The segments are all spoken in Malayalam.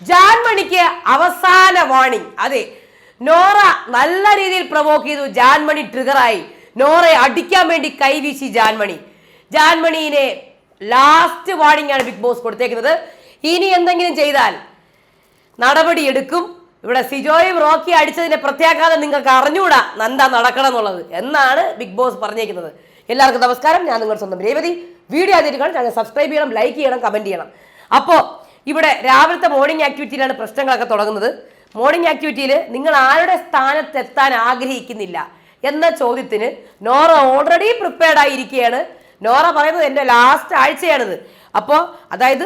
ജാൻമണിക്ക് അവസാന വാണി അതെ നോറ നല്ല രീതിയിൽ പ്രൊവോക്ക് ചെയ്തു. ജാൻമണി ട്രിഗറായി നോറയെ അടിക്കാൻ വേണ്ടി കൈവീശി ജാൻമണി. ജാൻമണിനെ ലാസ്റ്റ് വാണിംഗ് ആണ് ബിഗ് ബോസ് കൊടുത്തേക്കുന്നത്. ഇനി എന്തെങ്കിലും ചെയ്താൽ നടപടി എടുക്കും. ഇവിടെ സിജോയും റോക്കി അടിച്ചതിന്റെ പ്രത്യാഘാതം നിങ്ങൾക്ക് അറിഞ്ഞൂടാ നന്ദ നടക്കണം എന്നുള്ളത്. എന്നാണ് ബിഗ് ബോസ് പറഞ്ഞേക്കുന്നത്. എല്ലാവർക്കും നമസ്കാരം. ഞാൻ നിങ്ങളുടെ സ്വന്തം രേവതി. വീഡിയോ അതിരുകൾ ചാനൽ സബ്സ്ക്രൈബ് ചെയ്യണം ലൈക്ക് ചെയ്യണം കമന്റ് ചെയ്യണം. അപ്പോൾ ഇവിടെ രാവിലത്തെ മോർണിംഗ് ആക്ടിവിറ്റിയിലാണ് പ്രശ്നങ്ങളൊക്കെ തുടങ്ങുന്നത്. മോർണിംഗ് ആക്ടിവിറ്റിയിൽ നിങ്ങൾ ആരുടെ സ്ഥാനത്ത് എത്താൻ ആഗ്രഹിക്കുന്നില്ല എന്ന ചോദ്യത്തിന് നോറ ഓൾറെഡി പ്രിപ്പയർഡ് ആയിരിക്കുകയാണ്. നോറ പറയുന്നത് എന്റെ ലാസ്റ്റ് ആഴ്ചയാണിത്. അപ്പോൾ അതായത്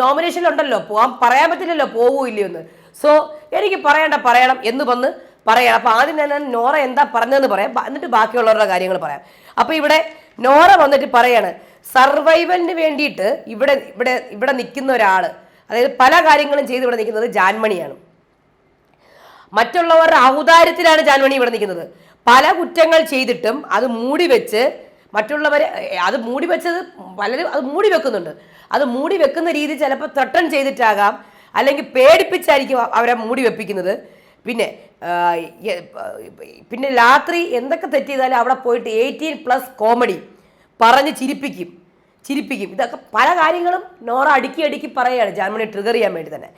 നോമിനേഷനിലുണ്ടല്ലോ പോകാൻ പറയാൻ പറ്റില്ലല്ലോ പോകൂ എന്ന്. സോ എനിക്ക് പറയേണ്ട പറയണം എന്ന് വന്ന് പറയണം. അപ്പോൾ ആദ്യം തന്നെ നോറ എന്താ പറഞ്ഞതെന്ന് പറയാം. എന്നിട്ട് ബാക്കിയുള്ളവരുടെ കാര്യങ്ങൾ പറയാം. അപ്പോൾ ഇവിടെ നോറ വന്നിട്ട് പറയാണ് സർവൈവലിന് വേണ്ടിയിട്ട് ഇവിടെ ഇവിടെ ഇവിടെ നിൽക്കുന്ന ഒരാൾ അതായത് പല കാര്യങ്ങളും ചെയ്ത് ഇവിടെ നിൽക്കുന്നത് ജാൻമണിയാണ്. മറ്റുള്ളവരുടെ ഔദാര്യത്തിലാണ് ജാൻമണി ഇവിടെ നിൽക്കുന്നത്. പല കുറ്റങ്ങൾ ചെയ്തിട്ടും അത് മൂടി വെച്ച് മറ്റുള്ളവരെ അത് മൂടി വെച്ചത് പലരും അത് മൂടി വെക്കുന്നുണ്ട്. അത് മൂടി വെക്കുന്ന രീതി ചിലപ്പോൾ തട്ടൺ ചെയ്തിട്ടാകാം അല്ലെങ്കിൽ പേടിപ്പിച്ചായിരിക്കും അവരെ മൂടി വെപ്പിക്കുന്നത്. പിന്നെ പിന്നെ രാത്രി എന്തൊക്കെ തെറ്റ് ചെയ്താലും അവിടെ പോയിട്ട് എയ്റ്റീൻ പ്ലസ് കോമഡി പറഞ്ഞ് ചിരിപ്പിക്കും. ചിരിപ്പിക്കും. ഇതൊക്കെ പല കാര്യങ്ങളും നോറ അടുക്കി അടുക്കി പറയുകയാണ്. ജാൻമണി ട്രിഗർ ചെയ്യാൻ വേണ്ടി തന്നെ.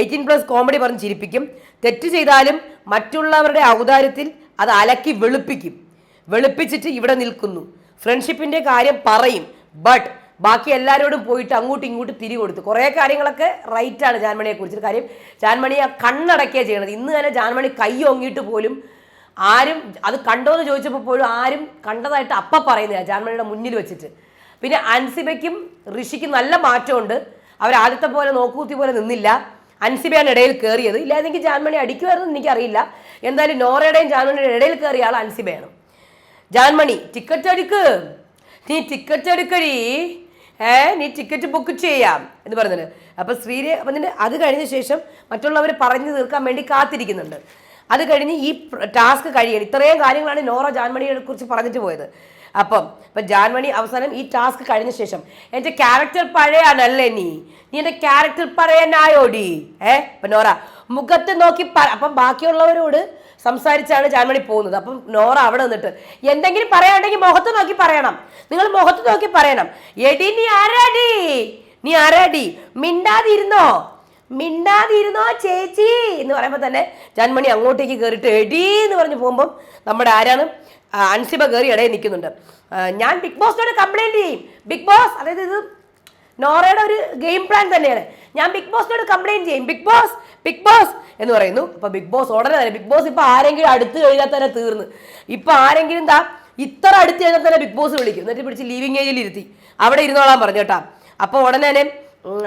എയ്റ്റീൻ പ്ലസ് കോമഡി പറഞ്ഞ് ചിരിപ്പിക്കും. തെറ്റ് ചെയ്താലും മറ്റുള്ളവരുടെ ഔദാര്യത്തിൽ അത് അലക്കി വെളുപ്പിക്കും. വെളുപ്പിച്ചിട്ട് ഇവിടെ നിൽക്കുന്നു. ഫ്രണ്ട്ഷിപ്പിന്റെ കാര്യം പറയും. ബട്ട് ബാക്കി എല്ലാവരോടും പോയിട്ട് അങ്ങോട്ടും ഇങ്ങോട്ടും തിരി കൊടുത്തു. കുറേ കാര്യങ്ങളൊക്കെ റൈറ്റാണ് ജാൻമണിയെ കുറിച്ചിട്ട് കാര്യം. ജാൻമണി ആ കണ്ണടക്കുകയാണ് ചെയ്യണത്. ഇന്ന് തന്നെ ജാൻമണി കൈ ഒങ്ങിയിട്ട് പോലും ആരും അത് കണ്ടോ എന്ന് ചോദിച്ചപ്പോൾ പോലും ആരും കണ്ടതായിട്ട് അപ്പം പറയുന്നില്ല ജാൻമണിയുടെ മുന്നിൽ വെച്ചിട്ട്. പിന്നെ അൻസിബയ്ക്കും ഋഷിക്കും നല്ല മാറ്റമുണ്ട്. അവർ ആദ്യത്തെ പോലെ നോക്കൂത്തി പോലെ നിന്നില്ല. അൻസിബയാണ് ഇടയിൽ കയറിയത് ഇല്ലായിരുന്നെങ്കിൽ ജാൻമണി അടിക്കുമായിരുന്നു എനിക്കറിയില്ല. എന്തായാലും നോറയുടെയും ജാൻമണിയുടെ ഇടയിൽ കയറിയ ആൾ അൻസിബയാണ്. ജാൻമണി ടിക്കറ്റ് എടുക്ക്. നീ ടിക്കറ്റ് എടുക്കടി. ഏ നീ ടിക്കറ്റ് ബുക്ക് ചെയ്യാം എന്ന് പറഞ്ഞത് അപ്പോൾ ശ്രീരെ അപ്പം അത് കഴിഞ്ഞ ശേഷം മറ്റുള്ളവർ പറഞ്ഞു തീർക്കാൻ വേണ്ടി കാത്തിരിക്കുന്നുണ്ട്. അത് കഴിഞ്ഞ് ഈ ടാസ്ക് കഴിയണം. ഇത്രയും കാര്യങ്ങളാണ് നോറ ജാൻമണിയെ കുറിച്ച് പറഞ്ഞിട്ട് പോയത്. അപ്പം ഇപ്പം ജാൻമണി അവസാനം ഈ ടാസ്ക് കഴിഞ്ഞ ശേഷം എന്റെ ക്യാരക്ടർ പഴയാണല്ലേ നീ? നീ എന്റെ ക്യാരക്ടർ പറയാനായോടി? ഏ ഇപ്പം നോറ മുഖത്ത് നോക്കി പ അപ്പം ബാക്കിയുള്ളവരോട് സംസാരിച്ചാണ് ജാൻമണി പോകുന്നത്. അപ്പം നോറ അവിടെ നിന്നിട്ട് എന്തെങ്കിലും പറയാണ്ടെങ്കിൽ മുഖത്ത് നോക്കി പറയണം. നിങ്ങൾ മുഖത്ത് നോക്കി പറയണം. എടി നീ ആരാടി? നീ ആരാടി? മിണ്ടാതിരുന്നോ? മിണ്ടാതിരുന്നോ ചേച്ചി? എന്ന് പറയുമ്പോൾ തന്നെ ജാൻമണി അങ്ങോട്ടേക്ക് കയറിയിട്ട് എടി എന്ന് പറഞ്ഞ് പോകുമ്പം നമ്മുടെ ആരാണ്? അൻസിബ കയറി ഇടയിൽ നിൽക്കുന്നുണ്ട്. ഞാൻ ബിഗ് ബോസിനോട് കംപ്ലൈന്റ് ചെയ്യും. ബിഗ് ബോസ് അതായത് ഇത് നോറയുടെ ഒരു ഗെയിം പ്ലാൻ തന്നെയാണ്. ഞാൻ ബിഗ് ബോസിനോട് കംപ്ലൈന്റ് ചെയ്യും. ബിഗ് ബോസ് ബിഗ് ബോസ് എന്ന് പറയുന്നു. അപ്പോൾ ബിഗ് ബോസ് ഉടനെ തന്നെ ബിഗ് ബോസ് ഇപ്പോൾ ആരെങ്കിലും അടുത്ത് കഴിഞ്ഞാൽ തന്നെ തീർന്ന്. ഇപ്പോൾ ആരെങ്കിലും എന്താ ഇത്ര അടുത്ത് കഴിഞ്ഞാൽ തന്നെ ബിഗ് ബോസ് വിളിക്കും. എന്നിട്ട് പിടിച്ച് ലീവിങ് ഏജിൽ ഇരുത്തി അവിടെ ഇരുന്നോളാൻ പറഞ്ഞു കേട്ടാ. അപ്പോൾ ഉടനെ തന്നെ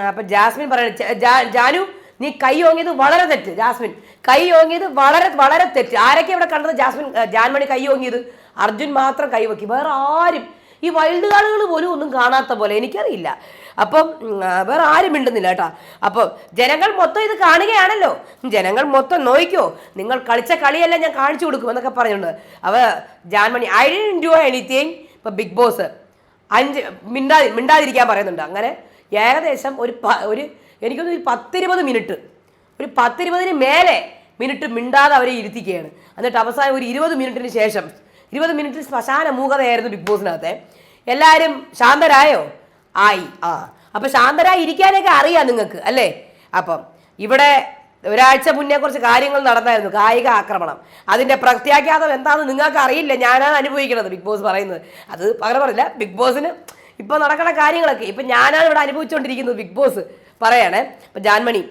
അപ്പം ജാസ്മിൻ പറയുന്നത് ജാനു നീ കൈ ഓങ്ങിയത് വളരെ തെറ്റ് ജാസ്മിൻ. കൈ ഓങ്ങിയത് വളരെ വളരെ തെറ്റ്. ആരൊക്കെ ഇവിടെ കണ്ടത് ജാസ്മിൻ ജാൻമണി കൈ ഓങ്ങിയത്? അർജുൻ മാത്രം കൈ വെക്കി. വേറെ ആരും. ഈ വൈൽഡ് കാർഡുകൾ പോലും ഒന്നും കാണാത്ത പോലെ എനിക്കറിയില്ല. അപ്പം വേറെ ആരും മിണ്ടുന്നില്ല കേട്ടോ. അപ്പോൾ ജനങ്ങൾ മൊത്തം ഇത് കാണുകയാണല്ലോ. ജനങ്ങൾ മൊത്തം നോയിക്കോ. നിങ്ങൾ കളിച്ച കളിയല്ല ഞാൻ കാണിച്ചു കൊടുക്കും എന്നൊക്കെ പറഞ്ഞിട്ടുണ്ട്. അവ Jaanmoni I'd do anything ഇപ്പം ബിഗ് ബോസ് അഞ്ച് മിണ്ടാതി മിണ്ടാതിരിക്കാൻ പറയുന്നുണ്ട്. അങ്ങനെ ഏകദേശം ഒരു ഒരു എനിക്കൊന്ന് ഒരു പത്തിരുപത് മിനിറ്റ് ഒരു പത്തിരുപതിന് മേലെ മിനിറ്റ് മിണ്ടാതെ അവരെ ഇരുത്തിക്കുകയാണ്. എന്നിട്ട് അവസാനം ഒരു ഇരുപത് മിനിറ്റിന് ശേഷം ഇരുപത് മിനിറ്റ് ശ്മശാന മൂകതയായിരുന്നു ബിഗ് ബോസിനകത്തെ എല്ലാവരും ശാന്തരായോ? ആയി. ആ. അപ്പം ശാന്തരായി ഇരിക്കാനൊക്കെ അറിയാം നിങ്ങൾക്ക് അല്ലേ? അപ്പം ഇവിടെ ഒരാഴ്ച മുന്നേ കുറച്ച് കാര്യങ്ങൾ നടന്നായിരുന്നു കായിക ആക്രമണം. അതിന്റെ പ്രത്യാഘാതം എന്താണെന്ന് നിങ്ങൾക്ക് അറിയില്ല. ഞാനാണ് അനുഭവിക്കുന്നത് ബിഗ് ബോസ് പറയുന്നത്. അത് പകരം പറയില്ല ബിഗ് ബോസിന് ഇപ്പോൾ നടക്കുന്ന കാര്യങ്ങളൊക്കെ ഇപ്പം ഞാനാണ് ഇവിടെ അനുഭവിച്ചുകൊണ്ടിരിക്കുന്നത് ബിഗ് ബോസ് പറയണേ. അപ്പൊ ജാൻമണി.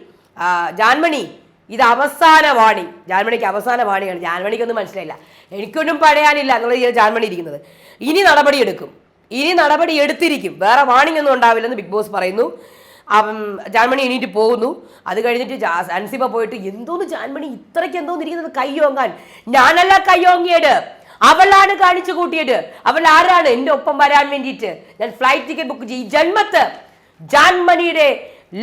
ജാൻമണി ഇത് അവസാന വാണി. ജാൻമണിക്ക് അവസാന വാണിയാണ്. ജാൻമണിക്കൊന്നും മനസ്സിലായില്ല. എനിക്കൊന്നും പഴയാനില്ല എന്നുള്ള രീതിയിൽ ജാൻമണി ഇരിക്കുന്നത്. ഇനി നടപടി എടുക്കും. ഇനി നടപടി എടുത്തിരിക്കും. വേറെ വാണിംഗ് ഒന്നും ഉണ്ടാവില്ലെന്ന് ബിഗ് ബോസ് പറയുന്നു. ജാൻമണി എണീറ്റ് പോകുന്നു. അത് കഴിഞ്ഞിട്ട് അൻസിബ പോയിട്ട് എന്തോന്ന് ജാൻമണി ഇത്രയ്ക്ക് എന്തോന്ന് ഇരിക്കുന്നത് കയ്യോങ്ങാൻ ഞാനല്ല കയ്യോങ്ങിയത് അവളാണ് കാണിച്ചു കൂട്ടിയത്. അവൾ ആരാണ്? എന്റെ ഒപ്പം വരാൻ വേണ്ടിയിട്ട്. ഞാൻ ഫ്ലൈറ്റ് ടിക്കറ്റ് ബുക്ക് ചെയ്യും ജന്മത്ത് ജാൻമണിയുടെ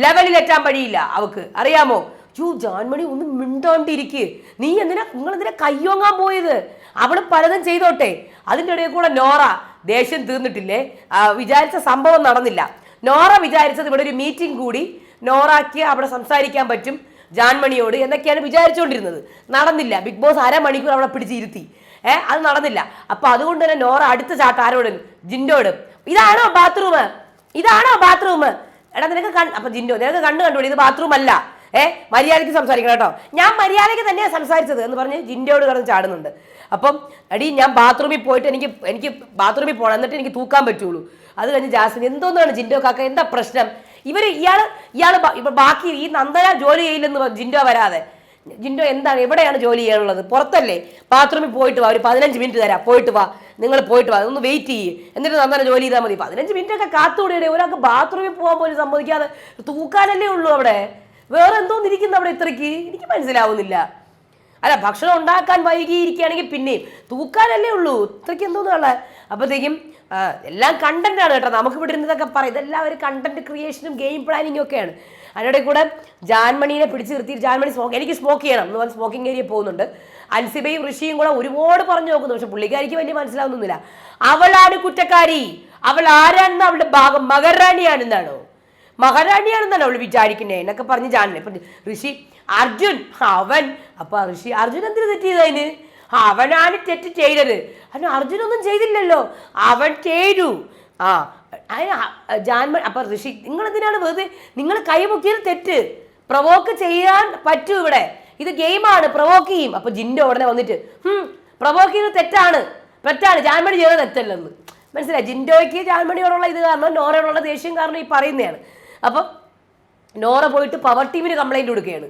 ലെവലിലെത്താൻ വഴിയില്ല. അവക്ക് അറിയാമോ? യോ ജാൻമണി ഒന്ന് മിണ്ടാണ്ടിരിക്ക്. നീ എന്തിനാ നിങ്ങൾ എന്തിനാ കയ്യോങ്ങാൻ പോയത്? അവൾ പലതും ചെയ്തോട്ടെ. അതിന്റെ ഇടയിൽ കൂടെ നോറ ദേഷ്യം തീർന്നിട്ടില്ലേ? വിചാരിച്ച സംഭവം നടന്നില്ല. നോറ വിചാരിച്ചത് ഇവിടെ ഒരു മീറ്റിംഗ് കൂടി നോറാക്കി അവിടെ സംസാരിക്കാൻ പറ്റും ജാൻമണിയോട് എന്നൊക്കെയാണ് വിചാരിച്ചുകൊണ്ടിരുന്നത് നടന്നില്ല. ബിഗ് ബോസ് അരമണിക്കൂർ അവിടെ പിടിച്ചിരുത്തി ഏ അത് നടന്നില്ല. അപ്പൊ അതുകൊണ്ട് തന്നെ നോറ അടുത്ത ചാട്ട് ആരോടും ജിൻഡോടും ഇതാണോ ബാത്റൂം ഇതാണോ ബാത്റൂം എടാ നിനക്ക് കൺ അപ്പൊ ജിൻഡോ നിനക്ക് കണ്ണ് കണ്ടുപിടി ഇത് ബാത്റൂം അല്ല. ഏ മര്യാദയ്ക്ക് സംസാരിക്കണം കേട്ടോ. ഞാൻ മര്യാദയ്ക്ക് തന്നെയാണ് സംസാരിച്ചത് എന്ന് പറഞ്ഞ് ജിൻഡോട് കിടന്ന് ചാടുന്നുണ്ട്. അപ്പം അടി ഞാൻ ബാത്റൂമിൽ പോയിട്ട് എനിക്ക് എനിക്ക് ബാത്റൂമിൽ പോകണം എന്നിട്ട് എനിക്ക് തൂക്കാൻ പറ്റുള്ളൂ. അത് കഴിഞ്ഞ് ജാസ്മിൻ എന്തോന്നാണ് ജിൻഡോ കാക്ക? എന്താ പ്രശ്നം? ഇവർ ഇയാൾ ഇയാൾ ഇപ്പൊ ബാക്കി ഈ നന്ദന ജോലി ചെയ്യില്ലെന്ന് ജിൻഡോ വരാതെ. ജിൻഡോ എന്താണ്? എവിടെയാണ് ജോലി ചെയ്യാനുള്ളത്? പുറത്തല്ലേ? ബാത്റൂമിൽ പോയിട്ട് വാ ഒരു പതിനഞ്ച് മിനിറ്റ് തരാം. പോയിട്ട് വാ. നിങ്ങൾ പോയിട്ട് വാ. ഒന്ന് വെയിറ്റ് ചെയ്യ്. എന്നിട്ട് നന്നായി ജോലി ചെയ്താൽ മതി. പതിനഞ്ച് മിനിറ്റ് ഒക്കെ കാത്തുകൂടിയുടെ. ഒരാൾക്ക് ബാത്റൂമിൽ പോകാൻ പോലും സമ്മതിക്കാതെ തൂക്കാനല്ലേ ഉള്ളൂ അവിടെ. വേറെ എന്തോന്ന് ഇരിക്കുന്നു അവിടെ ഇത്രയ്ക്ക്? എനിക്ക് മനസ്സിലാവുന്നില്ല. അല്ല ഭക്ഷണം ഉണ്ടാക്കാൻ വൈകിയിരിക്കുകയാണെങ്കിൽ പിന്നെയും തൂക്കാനല്ലേ ഉള്ളൂ. ഇത്രയ്ക്ക് എന്തോന്നുള്ള അപ്പോഴത്തേക്കും എല്ലാം കണ്ടന്റ് ആണ് കേട്ടോ. നമുക്ക് ഇവിടെ ഇരുന്നതൊക്കെ പറയും. ഇതെല്ലാം ഒരു കണ്ടന്റ് ക്രിയേഷനും ഗെയിം പ്ലാനിങ്ങും ഒക്കെയാണ്. അതിനിടെ കൂടെ ജാൻമണീനെ പിടിച്ച് നിർത്തി ജാൻമണി സ്മോക്ക് എനിക്ക് സ്മോക്ക് ചെയ്യണം എന്ന് പറഞ്ഞ് സ്മോക്കിംഗ് ഏരിയ പോകുന്നുണ്ട്. അൻസിബയും ഋഷിയും കൂടെ ഒരുപാട് പറഞ്ഞു നോക്കുന്നു. പക്ഷെ പുള്ളിക്കാരിക്ക് വലിയ മനസ്സിലാവുന്നില്ല അവളാണ് കുറ്റക്കാരി. അവൾ ആരാണെന്ന് അവളുടെ ഭാഗം മകരാണിയാണെന്നാണോ മഹാരാണിയാണെന്നാണ് അവൾ വിചാരിക്കുന്നേ എന്നൊക്കെ പറഞ്ഞ് ജാനില്ല ഇപ്പം ഋഷി അർജുൻ അവൻ. അപ്പൊ ഋഷി അർജുൻ എന്തിനു തെറ്റ് ചെയ്തതിന്? അവനാണ് തെറ്റ് ചെയ്തത്. അതിന് അർജുൻ ഒന്നും ചെയ്തില്ലല്ലോ. അവൻ ചെയ്തു. ആ അതിന് ജാൻമ അപ്പൊ ഋഷി നിങ്ങൾ എന്തിനാണ് വെറുതെ നിങ്ങൾ കൈമുക്കിയത് തെറ്റ്. പ്രവോക്ക് ചെയ്യാൻ പറ്റൂ ഇവിടെ. ഇത് ഗെയിമാണ് പ്രവോക്ക് ചെയ്യും. അപ്പൊ ജിന്റെ ഉടനെ വന്നിട്ട് പ്രവോക്ക് ചെയ്തത് തെറ്റാണ്. തെറ്റാണ്. ജാൻമണി ചെയ്തത് തെറ്റല്ലെന്ന്. മനസ്സിലായി? ജിൻഡോയ്ക്ക് ജാൻമണിയോടുള്ള ഇത് കാരണം നോറയോടുള്ള ദേഷ്യം കാരണം ഈ പറയുന്നതാണ്. അപ്പം നോറ പോയിട്ട് പവർ ടീമിന് കംപ്ലൈന്റ് കൊടുക്കുകയാണ്.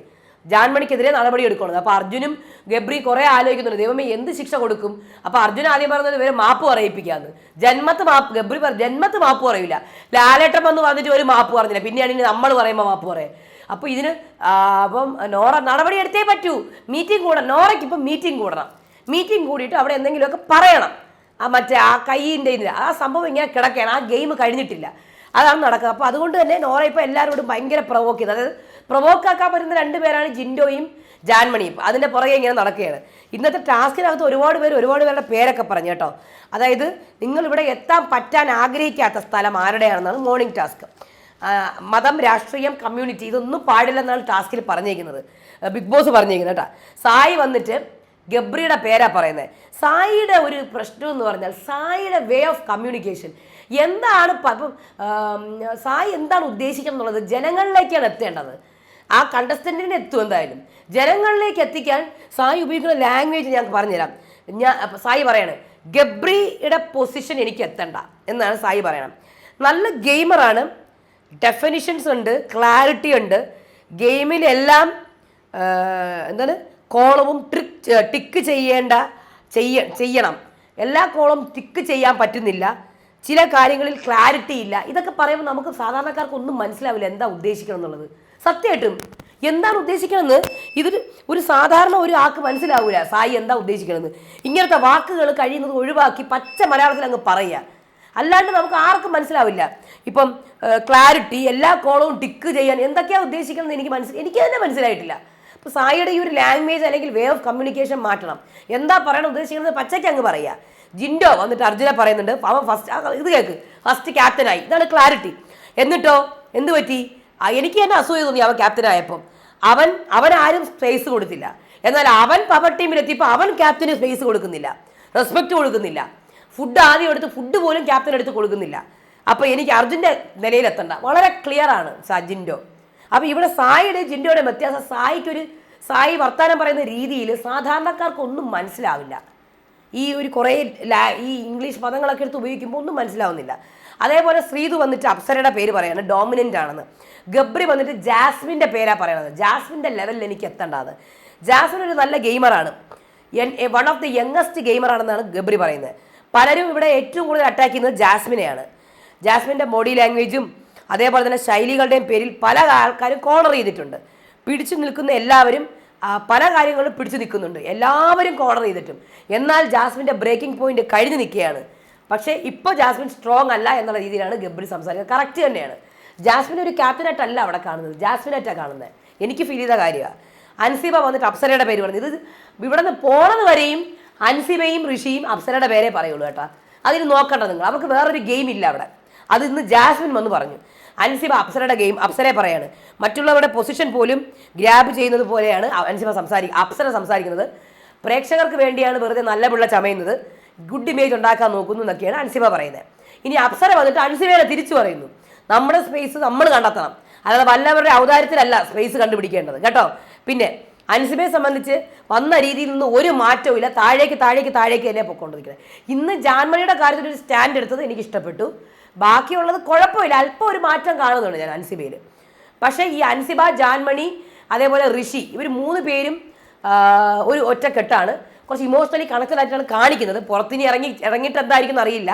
ജാൻമണിക്കെതിരെ നടപടി എടുക്കുന്നത് അപ്പൊ അർജുനും ഗബ്രി കുറെ ആലോചിക്കുന്നുണ്ട്. ദൈവമേ എന്ത് ശിക്ഷ കൊടുക്കും? അപ്പൊ അർജുൻ ആദ്യം പറഞ്ഞത് ഇവരെ മാപ്പ് പറയിപ്പിക്കാന്ന് ജന്മത്ത് മാപ്പ് ഗബ്രി പറ ജന്മത്ത് മാപ്പ് പറയില്ല. ലാലേട്ടൻ വന്ന് വന്നിട്ട് ഒരു മാപ്പ് പറഞ്ഞില്ല. പിന്നെയാണ് ഇനി നമ്മൾ പറയുമ്പോൾ മാപ്പ് പറയാം. അപ്പൊ ഇതിന് അപ്പം നോറ നടപടി എടുത്തേ പറ്റൂ. മീറ്റിംഗ് കൂടണം. നോറയ്ക്ക് ഇപ്പം മീറ്റിംഗ് കൂടണം. മീറ്റിംഗ് കൂടിയിട്ട് അവിടെ എന്തെങ്കിലുമൊക്കെ പറയണം. ആ മറ്റേ ആ കൈയിന്റെ ഇതിൽ ആ സംഭവം ഇങ്ങനെ കിടക്കുകയാണ്. ആ ഗെയിം കഴിഞ്ഞിട്ടില്ല. അതാണ് നടക്കുന്നത്. അപ്പോൾ അതുകൊണ്ട് തന്നെ നോറ ഇപ്പോൾ എല്ലാവരോടും ഭയങ്കര പ്രവോക്ക് ചെയ്ത്. അതായത് പ്രൊവോക്ക് ആക്കാൻ പറ്റുന്ന രണ്ട് പേരാണ് ജിൻഡോയും ജാൻമണിയും. അതിന്റെ പുറകെ ഇങ്ങനെ നടക്കുകയാണ്. ഇന്നത്തെ ടാസ്കിനകത്ത് ഒരുപാട് പേര് ഒരുപാട് പേരുടെ പേരൊക്കെ പറഞ്ഞു കേട്ടോ. അതായത് നിങ്ങൾ ഇവിടെ എത്താൻ പറ്റാൻ ആഗ്രഹിക്കാത്ത സ്ഥലം ആരുടെയാണെന്നാണ് മോർണിംഗ് ടാസ്ക് മതം രാഷ്ട്രീയം കമ്മ്യൂണിറ്റി ഇതൊന്നും പാടില്ലെന്നാണ് ടാസ്കിൽ പറഞ്ഞേക്കുന്നത് ബിഗ് ബോസ് പറഞ്ഞേക്കുന്നത് കേട്ടോ. സായി വന്നിട്ട് ഗബ്രിയുടെ പേരാ പറയുന്നത് സായിയുടെ ഒരു പ്രശ്നം എന്ന് പറഞ്ഞാൽ സായിയുടെ വേ ഓഫ് കമ്മ്യൂണിക്കേഷൻ എന്താണ് സായി എന്താണ് ഉദ്ദേശിക്കുന്നത് എന്നുള്ളത് ജനങ്ങളിലേക്കാണ് എത്തേണ്ടത്. ആ കണ്ടസ്റ്റന്റിന് എത്തും എന്തായാലും. ജനങ്ങളിലേക്ക് എത്തിക്കാൻ സായി ഉപയോഗിക്കുന്ന ലാംഗ്വേജ് ഞാൻ പറഞ്ഞുതരാം. ഞാൻ സായി പറയാണ് ഗബ്രിയുടെ പൊസിഷൻ എനിക്ക് എത്തണ്ട എന്നാണ് സായി പറയണം. നല്ല ഗെയിമറാണ് ഡെഫിനിഷൻസ് ഉണ്ട് ക്ലാരിറ്റി ഉണ്ട്. ഗെയിമിലെല്ലാം എന്താണ് കോളവും ട്രിക് ടിക്ക് ചെയ്യേണ്ട ചെയ്യ ചെയ്യണം. എല്ലാ കോളവും ടിക്ക് ചെയ്യാൻ പറ്റുന്നില്ല. ചില കാര്യങ്ങളിൽ ക്ലാരിറ്റി ഇല്ല. ഇതൊക്കെ പറയുമ്പോൾ നമുക്ക് സാധാരണക്കാർക്ക് ഒന്നും മനസ്സിലാവില്ല എന്താ ഉദ്ദേശിക്കണം എന്നുള്ളത്. സത്യമായിട്ടും എന്താണ് ഉദ്ദേശിക്കണമെന്ന് ഇതൊരു ഒരു സാധാരണ ഒരു ആൾക്ക് മനസ്സിലാവൂല. സായി എന്താ ഉദ്ദേശിക്കണമെന്ന്. ഇങ്ങനത്തെ വാക്കുകൾ കഴിയുന്നത് ഒഴിവാക്കി പച്ച മലയാളത്തിൽ അങ്ങ് പറയുക. അല്ലാണ്ട് നമുക്ക് ആർക്കും മനസ്സിലാവില്ല. ഇപ്പം ക്ലാരിറ്റി എല്ലാ കോളവും ടിക്ക് ചെയ്യാൻ എന്തൊക്കെയാണ് ഉദ്ദേശിക്കണമെന്ന് എനിക്ക് മനസ്സിൽ എനിക്ക് തന്നെ മനസ്സിലായിട്ടില്ല. അപ്പോൾ സായിയുടെ ഈ ഒരു ലാംഗ്വേജ് അല്ലെങ്കിൽ വേ ഓഫ് കമ്മ്യൂണിക്കേഷൻ മാറ്റണം. എന്താ പറയണം ഉദ്ദേശിക്കുന്നത് പച്ചയ്ക്ക് അങ്ങ് പറയുക. ജിൻഡോ വന്നിട്ട് അർജുന പറയുന്നുണ്ട്. അവൻ ഫസ്റ്റ് ഇത് കേൾക്ക് ഫസ്റ്റ് ക്യാപ്റ്റനായി ഇതാണ് ക്ലാരിറ്റി എന്നിട്ടോ? എന്ത് പറ്റി? എനിക്ക് തന്നെ അസൂയ തോന്നി അവൻ ക്യാപ്റ്റനായപ്പം അവൻ അവൻ ആരും സ്പേസ് കൊടുത്തില്ല. എന്നാൽ അവൻ പവർ ടീമിലെത്തിയപ്പോൾ അവൻ ക്യാപ്റ്റന് സ്പേസ് കൊടുക്കുന്നില്ല. റെസ്പെക്റ്റ് കൊടുക്കുന്നില്ല. ഫുഡ് ആദ്യം എടുത്ത് ഫുഡ് പോലും ക്യാപ്റ്റൻ എടുത്ത് കൊടുക്കുന്നില്ല. അപ്പോൾ എനിക്ക് അർജുന്റെ നിലയിലെത്തണ്ട. വളരെ ക്ലിയർ ആണ് സജിൻഡോ അപ്പോൾ ഇവിടെ സായിയുടെ ജിൻഡോയുടെ വ്യത്യാസം സായിക്കൊരു സായി വർത്താനം പറയുന്ന രീതിയിൽ സാധാരണക്കാർക്കൊന്നും മനസ്സിലാവില്ല. ഈ ഒരു കുറേ ഈ ഇംഗ്ലീഷ് പദങ്ങളൊക്കെ എടുത്ത് ഉപയോഗിക്കുമ്പോൾ ഒന്നും മനസ്സിലാവുന്നില്ല. അതേപോലെ ശ്രീതു വന്നിട്ട് അപ്സരയുടെ പേര് പറയാണ് ഡോമിനന്റ് ആണെന്ന്. ഗബ്രി വന്നിട്ട് ജാസ്മിന്റെ പേരാ പറയണത്. ജാസ്മിന്റെ ലെവലിൽ എനിക്ക് എത്തേണ്ടത്. ജാസ്മിൻ ഒരു നല്ല ഗെയിമറാണ് വൺ ഓഫ് ദി യങ്ങസ്റ്റ് ഗെയിമറാണെന്നാണ് ഗബ്രി പറയുന്നത്. പലരും ഇവിടെ ഏറ്റവും കൂടുതൽ അറ്റാക്ക് ചെയ്യുന്നത് ജാസ്മിനെയാണ്. ജാസ്മിന്റെ ബോഡി ലാംഗ്വേജും അതേപോലെ തന്നെ ശൈലികളുടെയും പേരിൽ പല ആൾക്കാരും കോർണർ ചെയ്തിട്ടുണ്ട്. പിടിച്ചു നിൽക്കുന്ന എല്ലാവരും പല കാര്യങ്ങളും പിടിച്ചു നിൽക്കുന്നുണ്ട്. എല്ലാവരും കോർണർ ചെയ്തിട്ടും. എന്നാൽ ജാസ്മിന്റെ ബ്രേക്കിംഗ് പോയിന്റ് കഴിഞ്ഞു നിൽക്കുകയാണ്. പക്ഷേ ഇപ്പോൾ ജാസ്മിൻ സ്ട്രോങ് അല്ല എന്നുള്ള രീതിയിലാണ് ഗബ്രി സംസാരിക്കുന്നത്. കറക്റ്റ് തന്നെയാണ്. ജാസ്മിൻ ഒരു ക്യാപ്റ്റനായിട്ടല്ല അവിടെ കാണുന്നത്. ജാസ്മിനായിട്ടാണ് കാണുന്നത്. എനിക്ക് ഫീൽ ചെയ്ത കാര്യമാണ് അൻസീബ വന്നിട്ട് അപ്സരയുടെ പേര് പറഞ്ഞു. ഇത് ഇവിടെ നിന്ന് പോണത് വരെയും അൻസിബയും ഋഷിയും അപ്സരയുടെ പേരെ പറയുള്ളൂ കേട്ടോ. അതിന് നോക്കണ്ട നിങ്ങൾ. അവർക്ക് വേറൊരു ഗെയിം ഇല്ല അവിടെ. അത് ഇന്ന് ജാസ്മിൻ വന്ന് പറഞ്ഞു. അൻസിബ അപ്സരയുടെ ഗെയിം അപ്സരെ പറയാണ്. മറ്റുള്ളവരുടെ പൊസിഷൻ പോലും ഗ്രാബ് ചെയ്യുന്നത് പോലെയാണ് അൻസിബ സംസാരിക്കുക അപ്സര സംസാരിക്കുന്നത്. പ്രേക്ഷകർക്ക് വേണ്ടിയാണ് വെറുതെ നല്ല പിള്ള ചമയുന്നത്. ഗുഡ് ഇമേജ് ഉണ്ടാക്കാൻ നോക്കുന്നു എന്നൊക്കെയാണ് അൻസിബ പറയുന്നത്. ഇനി അപ്സര വന്നിട്ട് അൻസിബയെ തിരിച്ചു പറയുന്നു. നമ്മുടെ സ്പേസ് നമ്മൾ കണ്ടെത്തണം. അല്ലാതെ വല്ലവരുടെ ഔദാര്യത്തിലല്ല സ്പേസ് കണ്ടുപിടിക്കേണ്ടത്. കേട്ടോ? പിന്നെ അൻസിബയെ സംബന്ധിച്ച് വന്ന രീതിയിൽ നിന്ന് ഒരു മാറ്റവും ഇല്ല. താഴേക്ക് താഴേക്ക് താഴേക്ക് തന്നെ പൊക്കോണ്ടിരിക്കുന്നത്. ഇന്ന് ജാൻമണിയുടെ കാര്യത്തിൽ ഒരു സ്റ്റാൻഡ് എടുത്തത് എനിക്ക് ഇഷ്ടപ്പെട്ടു ബാക്കിയുള്ളത് കുഴപ്പമില്ല. അല്പം ഒരു മാറ്റം കാണുന്നുണ്ട് ഞാൻ അൻസിബയിൽ. പക്ഷേ ഈ അൻസിബ ജാൻമണി അതേപോലെ ഋഷി ഇവർ മൂന്ന് പേരും ഒരു ഒറ്റക്കെട്ടാണ്. കുറച്ച് ഇമോഷണലി കണക്റ്റഡ് ആയിട്ടാണ് കാണിക്കുന്നത്. പുറത്തിനി ഇറങ്ങി ഇറങ്ങിയിട്ട് എന്തായിരിക്കും അറിയില്ല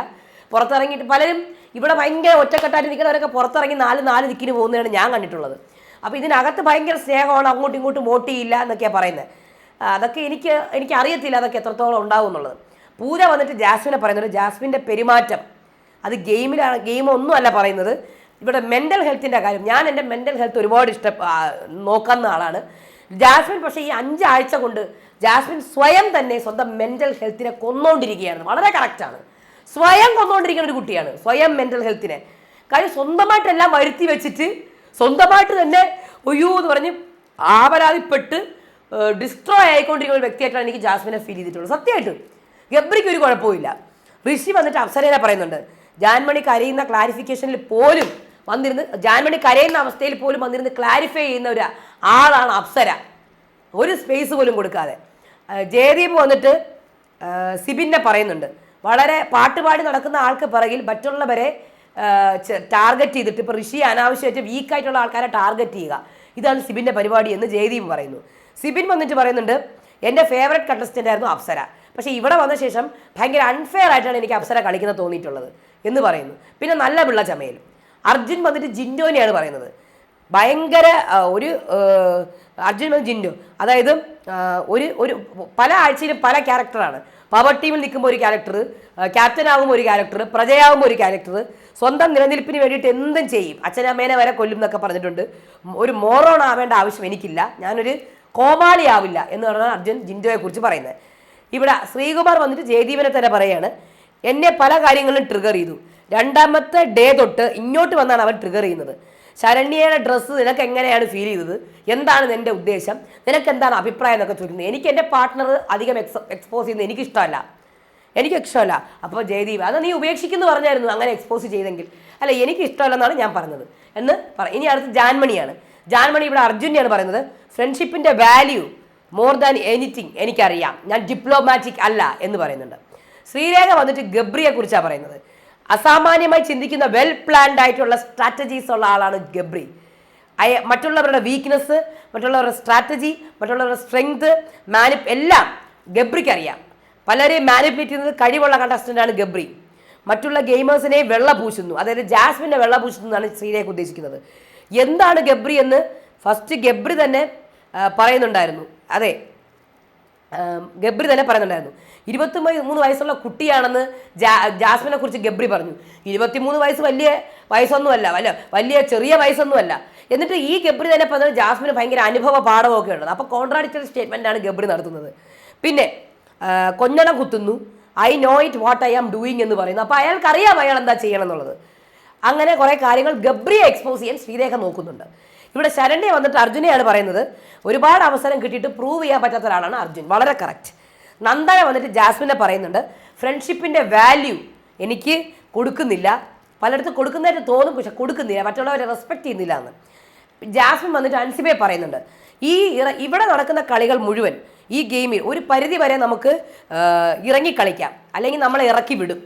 പുറത്തിറങ്ങിയിട്ട് പലരും ഇവിടെ ഭയങ്കര ഒറ്റക്കെട്ടായിട്ട് നിൽക്കുന്നവരൊക്കെ പുറത്തിറങ്ങി നാല് നാല് ദിക്കിന് പോകുന്നതാണ് ഞാൻ കണ്ടിട്ടുള്ളത്. അപ്പോൾ ഇതിനകത്ത് ഭയങ്കര സ്നേഹമാണ് അങ്ങോട്ടും ഇങ്ങോട്ടും വോട്ട് ചെയ്യില്ല എന്നൊക്കെയാണ് പറയുന്നത് അതൊക്കെ എനിക്ക് എനിക്ക് അറിയത്തില്ല അതൊക്കെ എത്രത്തോളം ഉണ്ടാവും എന്നുള്ളത്. പൂജ വന്നിട്ട് ജാസ്മിനെ പറയുന്നുണ്ട്. ജാസ്മിന്റെ പെരുമാറ്റം. അത് ഗെയിമിലാണ് ഗെയിം ഒന്നും അല്ല പറയുന്നത്. ഇവിടെ മെന്റൽ ഹെൽത്തിന്റെ കാര്യം. ഞാൻ എന്റെ മെന്റൽ ഹെൽത്ത് ഒരുപാട് ഇഷ്ട നോക്കുന്ന ആളാണ്. ജാസ്മിൻ പക്ഷേ ഈ അഞ്ചാഴ്ച കൊണ്ട് ജാസ്മിൻ സ്വയം തന്നെ സ്വന്തം മെന്റൽ ഹെൽത്തിനെ കൊന്നുകൊണ്ടിരിക്കുകയാണ് വളരെ കറക്റ്റാണ് സ്വയം കൊന്നുകൊണ്ടിരിക്കുന്ന ഒരു കുട്ടിയാണ്. സ്വയം മെന്റൽ ഹെൽത്തിനെ കാര്യം സ്വന്തമായിട്ടെല്ലാം വരുത്തി വെച്ചിട്ട് സ്വന്തമായിട്ട് തന്നെ ഒയ്യോ എന്ന് പറഞ്ഞ് ആപരാധിപ്പെട്ട് ഡിസ്ട്രോയ് ആയിക്കൊണ്ടിരിക്കുന്ന ഒരു വ്യക്തിയായിട്ടാണ് എനിക്ക് ജാസ്മിനെ ഫീൽ ചെയ്തിട്ടുള്ളത്. സത്യമായിട്ട്. ഗബ്രിക്ക് ഒരു കുഴപ്പമില്ല ഋഷി വന്നിട്ട് അപ്സരേനെ പറയുന്നുണ്ട്. ജാൻമണി കരയുന്ന ക്ലാരിഫിക്കേഷനിൽ പോലും വന്നിരുന്ന് ജാൻമണി കരയുന്ന അവസ്ഥയിൽ പോലും വന്നിരുന്ന് ക്ലാരിഫൈ ചെയ്യുന്ന ഒരു ആളാണ് അപ്സര. ഒരു സ്പേസ് പോലും കൊടുക്കാതെ. ജയദീപ് വന്നിട്ട് സിബിനെ പറയുന്നുണ്ട്. വളരെ പാട്ടുപാടി നടക്കുന്ന ആൾക്ക് പിറകിൽ മറ്റുള്ളവരെ ടാർഗറ്റ് ചെയ്തിട്ട് ഇപ്പോൾ ഋഷി അനാവശ്യമായിട്ട് വീക്കായിട്ടുള്ള ആൾക്കാരെ ടാർഗറ്റ് ചെയ്യുക. ഇതാണ് സിബിന്റെ പരിപാടി എന്ന് ജയദീപ് പറയുന്നു. സിബിൻ വന്നിട്ട് പറയുന്നുണ്ട് എന്റെ ഫേവററ്റ് കണ്ടസ്റ്റന്റ് ആയിരുന്നു അപ്സര. പക്ഷേ ഇവിടെ വന്ന ശേഷം ഭയങ്കര അൺഫെയർ ആയിട്ടാണ് എനിക്ക് അപ്സര കളിക്കുന്നത് തോന്നിയിട്ടുള്ളത്. എന്ന് പറയുന്നു. പിന്നെ നല്ല പിള്ള ചമയൽ. അർജുൻ വന്നിട്ട് ജിൻഡോനെയാണ് പറയുന്നത്. ഭയങ്കര ഒരു അർജുൻ വന്ന് ജിൻഡോ. അതായത് ഒരു ഒരു പല ആഴ്ചയിലും പല ക്യാരക്ടറാണ്. പവർ ടീമിൽ നിൽക്കുമ്പോൾ ഒരു ക്യാരക്ടർ ക്യാപ്റ്റനാകുമ്പോൾ ഒരു ക്യാരക്ടർ പ്രജയാകുമ്പോൾ ഒരു ക്യാരക്ടർ സ്വന്തം നിലനിൽപ്പിന് വേണ്ടിയിട്ട് എന്തും ചെയ്യും. അച്ഛനമ്മേനെ വരെ കൊല്ലും എന്നൊക്കെ പറഞ്ഞിട്ടുണ്ട്. ഒരു മോറോൺ ആവേണ്ട ആവശ്യം എനിക്കില്ല. ഞാനൊരു കോമാളി ആവില്ല എന്ന് പറഞ്ഞാൽ അർജുൻ ജിൻഡോയെ കുറിച്ച് പറയുന്നത്. ഇവിടെ ശ്രീകുമാർ വന്നിട്ട് ജയദീപനെ തന്നെ പറയാണ്. എന്നെ പല കാര്യങ്ങളും ട്രിഗർ ചെയ്തു. രണ്ടാമത്തെ ഡേ തൊട്ട് ഇങ്ങോട്ട് വന്നാണ് അവൻ ട്രിഗർ ചെയ്യുന്നത്. ശരണ്യയുടെ ഡ്രസ്സ് നിനക്ക് എങ്ങനെയാണ് ഫീൽ ചെയ്തത്? എന്താണ് നിന്റെ ഉദ്ദേശം? നിനക്ക് എന്താണ് അഭിപ്രായം എന്നൊക്കെ ചോദിക്കുന്നത്. എനിക്ക് എന്റെ പാർട്ട്ണർ അധികം എക്സ് എക്സ്പോസ് ചെയ്യുന്നത് എനിക്കിഷ്ടമല്ല. എനിക്ക് ഇഷ്ടമല്ല. അപ്പോൾ ജയദീപ് അത് നീ ഉപേക്ഷിക്കുന്നു പറഞ്ഞായിരുന്നു അങ്ങനെ എക്സ്പോസ് ചെയ്തെങ്കിൽ. അല്ല എനിക്ക് ഇഷ്ടമല്ലെന്നാണ് ഞാൻ പറഞ്ഞത്. എന്ന് പറ. ഇനി അടുത്ത് ജാൻമണിയാണ്. ജാൻമണി ഇവിടെ അർജുനെയാണ് പറയുന്നത്. ഫ്രണ്ട്ഷിപ്പിന്റെ വാല്യൂ മോർ ദാൻ എനിത്തിങ് എനിക്കറിയാം. ഞാൻ ഡിപ്ലോമാറ്റിക് അല്ല എന്ന് പറയുന്നുണ്ട്. ശ്രീരേഖ വന്നിട്ട് ഗബ്രിയെ കുറിച്ചാണ് പറയുന്നത്. അസാമാന്യമായി ചിന്തിക്കുന്ന വെൽ പ്ലാൻഡ് ആയിട്ടുള്ള സ്ട്രാറ്റജീസ് ഉള്ള ആളാണ് ഗബ്രി. അയ മറ്റുള്ളവരുടെ വീക്ക്നെസ് മറ്റുള്ളവരുടെ സ്ട്രാറ്റജി മറ്റുള്ളവരുടെ സ്ട്രെങ്ത് മാനി എല്ലാം ഗബ്രിക്ക് അറിയാം പലരെയും മാനിപ്പുലേറ്റ് ചെയ്യുന്നത് കഴിവുള്ള കണ്ടസ്റ്റന്റാണ് ഗബ്രി. മറ്റുള്ള ഗെയിമേഴ്സിനെ വെള്ള പൂശുന്നു. അതായത് ജാസ്മിനെ വെള്ള പൂശുന്നു എന്നാണ് ശ്രീരേഖ ഉദ്ദേശിക്കുന്നത്. എന്താണ് ഗബ്രി എന്ന് ഫസ്റ്റ് ഗബ്രി തന്നെ പറയുന്നുണ്ടായിരുന്നു. അതെ ഗബ്രി തന്നെ പറയുന്നുണ്ടായിരുന്നു. ഇരുപത്തി മൂന്ന് വയസ്സുള്ള കുട്ടിയാണെന്ന് ജാ ജാസ്മിനെ കുറിച്ച് ഗബ്രി പറഞ്ഞു. ഇരുപത്തിമൂന്ന് വയസ്സ് വലിയ വയസ്സൊന്നുമല്ല വല്ല വലിയ ചെറിയ വയസ്സൊന്നുമല്ല. എന്നിട്ട് ഈ ഗബ്രി തന്നെ പറഞ്ഞത് ജാസ്മിന് ഭയങ്കര അനുഭവ പാഠമൊക്കെ ഉള്ളത്. അപ്പോൾ കോൺട്രാഡിക്ടറി സ്റ്റേറ്റ്മെന്റാണ് ഗബ്രി നടത്തുന്നത്. പിന്നെ കൊഞ്ഞണം കുത്തുന്നു. I know it what I am doing എന്ന് പറയുന്നു. അപ്പോൾ അയാൾക്ക് അറിയാം അയാൾ എന്താ ചെയ്യണം എന്നുള്ളത് അങ്ങനെ കുറേ കാര്യങ്ങൾ ഗബ്രിയെ എക്സ്പോസ് ചെയ്യാൻ ശ്രീരേഖ നോക്കുന്നുണ്ട്. ഇവിടെ ശരണ്യ വന്നിട്ട് അർജുനെയാണ് പറയുന്നത്. ഒരുപാട് അവസരം കിട്ടിയിട്ട് പ്രൂവ് ചെയ്യാൻ പറ്റാത്ത ഒരാളാണ് അർജുൻ. വളരെ കറക്റ്റ് നന്ദന വന്നിട്ട് ജാസ്മിനെ പറയുന്നുണ്ട്. ഫ്രണ്ട്ഷിപ്പിന്റെ വാല്യൂ എനിക്ക് കൊടുക്കുന്നില്ല. പലയിടത്തും കൊടുക്കുന്നതായിട്ട് തോന്നും പക്ഷെ കൊടുക്കുന്നില്ല. മറ്റുള്ളവരെ റെസ്പെക്ട് ചെയ്യുന്നില്ല എന്ന്. ജാസ്മിൻ വന്നിട്ട് അൻസിബയെ പറയുന്നുണ്ട്. ഈ ഇവിടെ നടക്കുന്ന കളികൾ മുഴുവൻ ഈ ഗെയിമിൽ ഒരു പരിധി വരെ നമുക്ക് ഇറങ്ങി കളിക്കാം അല്ലെങ്കിൽ നമ്മളെ ഇറക്കി വിടും.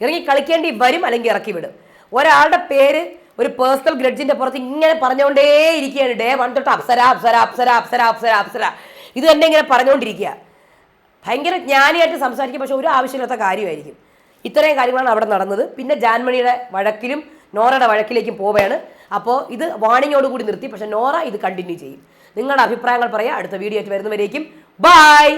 ഇറങ്ങി കളിക്കേണ്ടി വരും അല്ലെങ്കിൽ ഇറക്കി വിടും. ഒരാളുടെ പേര് ഒരു പേഴ്സണൽ ഗ്രഡ്ജിന്റെ പുറത്ത് ഇങ്ങനെ പറഞ്ഞുകൊണ്ടേ ഇരിക്കുകയാണ് ഡേ വൺ തൊട്ട് അപ്സര അപ്സര അപ്സര അപ്സര അപ്സര അപ്സര. ഇത് തന്നെ ഇങ്ങനെ പറഞ്ഞുകൊണ്ടിരിക്കുക. ഭയങ്കര ജ്ഞാനിയായിട്ട് സംസാരിക്കും പക്ഷെ ഒരു ആവശ്യമില്ലാത്ത കാര്യമായിരിക്കും. ഇത്രയും കാര്യങ്ങളാണ് അവിടെ നടന്നത്. പിന്നെ ജാൻമണിയുടെ വഴക്കിലും നോറയുടെ വഴക്കിലേക്കും പോവുകയാണ്. അപ്പോൾ ഇത് വാണിങ്ങോടുകൂടി നിർത്തി. പക്ഷെ നോറ ഇത് കണ്ടിന്യൂ ചെയ്യും. നിങ്ങളുടെ അഭിപ്രായങ്ങൾ പറയാം അടുത്ത വീഡിയോ ആയിട്ട് വരുന്നവരേക്കും. ബൈ